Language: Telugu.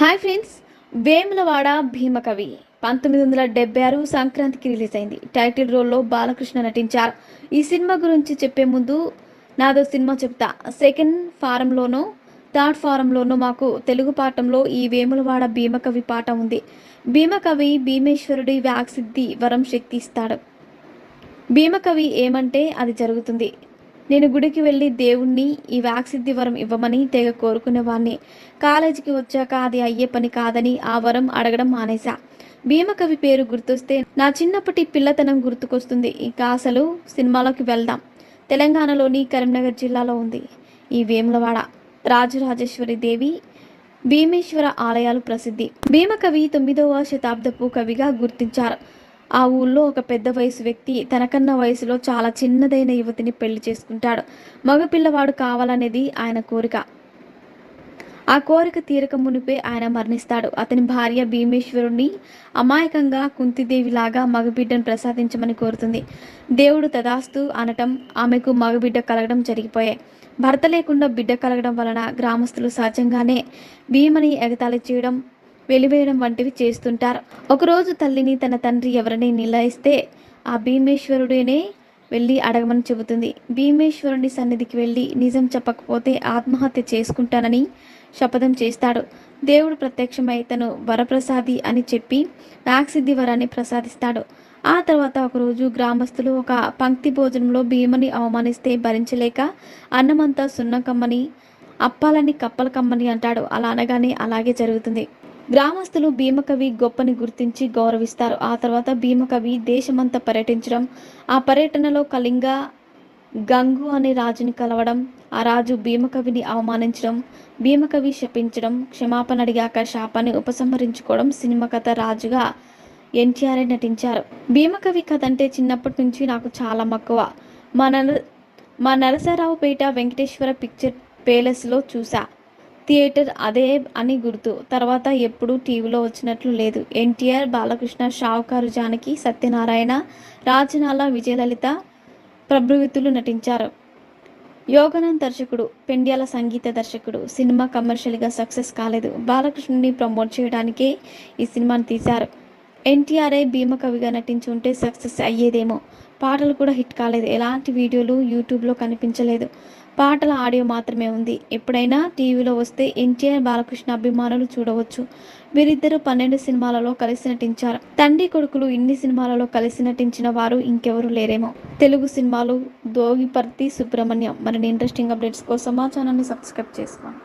హాయ్ ఫ్రెండ్స్ వేములవాడ భీమకవి పంతొమ్మిది వందల డెబ్బై ఆరు సంక్రాంతికి రిలీజ్ అయింది. టైటిల్ రోల్లో బాలకృష్ణ నటించారు. ఈ సినిమా గురించి చెప్పే ముందు నాదో సినిమా చెప్తా. సెకండ్ ఫారంలోనో థర్డ్ ఫారంలోనూ మాకు తెలుగు పాఠంలో ఈ వేములవాడ భీమకవి పాట ఉంది. భీమకవి భీమేశ్వరుడి వ్యాక్సిద్ధి వరం శక్తి ఇస్తాడు. భీమకవి ఏమంటే అది జరుగుతుంది. నేను గుడికి వెళ్ళి దేవుణ్ణి ఈ వాక్సిద్ధి వరం ఇవ్వమని తెగ కోరుకునేవాణ్ణి కాలేజీకి వచ్చాక అది అయ్యే పని కాదని ఆ వరం అడగడం మానేశా. భీమకవి పేరు గుర్తొస్తే నా చిన్నప్పటి పిల్లతనం గుర్తుకొస్తుంది. ఇక అసలు సినిమాలోకి వెళ్దాం. తెలంగాణలోని కరీంనగర్ జిల్లాలో ఉంది. ఈ వేములవాడ రాజరాజేశ్వరి దేవి భీమేశ్వర ఆలయాలు ప్రసిద్ధి. భీమకవి తొమ్మిదవ శతాబ్దపు కవిగా గుర్తించారు. ఆ ఊళ్ళో ఒక పెద్ద వయసు వ్యక్తి తనకన్నా వయసులో చాలా చిన్నదైన యువతిని పెళ్ళి చేసుకుంటాడు. మగపిల్లవాడు కావాలనేది ఆయన కోరిక. ఆ కోరిక తీరక మునిపే ఆయన మరణిస్తాడు. అతని భార్య భీమేశ్వరుణ్ణి అమాయకంగా కుంతిదేవిలాగా మగబిడ్డను ప్రసాదించమని కోరుతుంది. దేవుడు తదాస్తు అనటం ఆమెకు మగబిడ్డ కలగడం జరిగిపోయాయి భర్త లేకుండా బిడ్డ కలగడం వలన గ్రామస్తులు సహజంగానే భీమని ఎగతాళి చేయడం వెలివేయడం వంటివి చేస్తుంటారు. ఒకరోజు తల్లిని తన తండ్రి ఎవరిని నిలయిస్తే ఆ భీమేశ్వరుడినే వెళ్ళి అడగమని చెబుతుంది. భీమేశ్వరుని సన్నిధికి వెళ్ళి నిజం చెప్పకపోతే ఆత్మహత్య చేసుకుంటానని శపథం చేస్తాడు. దేవుడు ప్రత్యక్షమై తను వరప్రసాది అని చెప్పి నాగసిద్ధి వరాన్ని ప్రసాదిస్తాడు. ఆ తర్వాత ఒకరోజు గ్రామస్తులు ఒక పంక్తి భోజనంలో భీమని అవమానిస్తే భరించలేక అన్నమంతా సున్నకమ్మని అప్పాలని కప్పల కమ్మని అంటాడు. అలా అనగానే అలాగే జరుగుతుంది. గ్రామస్తులు భీమకవి గొప్పని గుర్తించి గౌరవిస్తారు. ఆ తర్వాత భీమకవి దేశమంతా పర్యటించడం ఆ పర్యటనలో కళింగ గంగు అనే రాజుని కలవడం ఆ రాజు భీమకవిని అవమానించడం భీమకవి శపించడం క్షమాపణ అడిగాక శాపాన్ని ఉపసంహరించుకోవడం సినిమా కథ రాజుగా ఎన్టీఆర్ నటించారు. భీమకవి కథ అంటే చిన్నప్పటి నుంచి నాకు చాలా మక్కువ. మా నర మా నరసరావుపేట వెంకటేశ్వర పిక్చర్ ప్యాలెస్లో చూసా. థియేటర్ అదే అని గుర్తు. తర్వాత ఎప్పుడూ టీవీలో వచ్చినట్లు లేదు. ఎన్టీఆర్ బాలకృష్ణ షావుకారు జానకి సత్యనారాయణ రాజనాల విజయలలిత ప్రభృతులు నటించారు. యోగనంద్ దర్శకుడు పెండ్యాల సంగీత దర్శకుడు సినిమా కమర్షియల్గా సక్సెస్ కాలేదు. బాలకృష్ణుని ప్రమోట్ చేయడానికే ఈ సినిమాని తీశారు. ఎన్టీఆర్ఐ భీమకవిగా నటించి ఉంటే సక్సెస్ అయ్యేదేమో. పాటలు కూడా హిట్ కాలేదు. ఎలాంటి వీడియోలు యూట్యూబ్లో కనిపించలేదు. పాటల ఆడియో మాత్రమే ఉంది. ఎప్పుడైనా టీవీలో వస్తే ఎన్టీఆర్ బాలకృష్ణ అభిమానులు చూడవచ్చు. వీరిద్దరూ పన్నెండు సినిమాలలో కలిసి నటించారు. తండ్రి కొడుకులు ఇన్ని సినిమాలలో కలిసి నటించిన వారు ఇంకెవరు లేరేమో. తెలుగు సినిమాలు దోగిపర్తి సుబ్రహ్మణ్యం. మరిన్ని ఇంట్రెస్టింగ్ అప్డేట్స్ కోసం మా ఛానల్ని సబ్స్క్రైబ్ చేసుకోండి.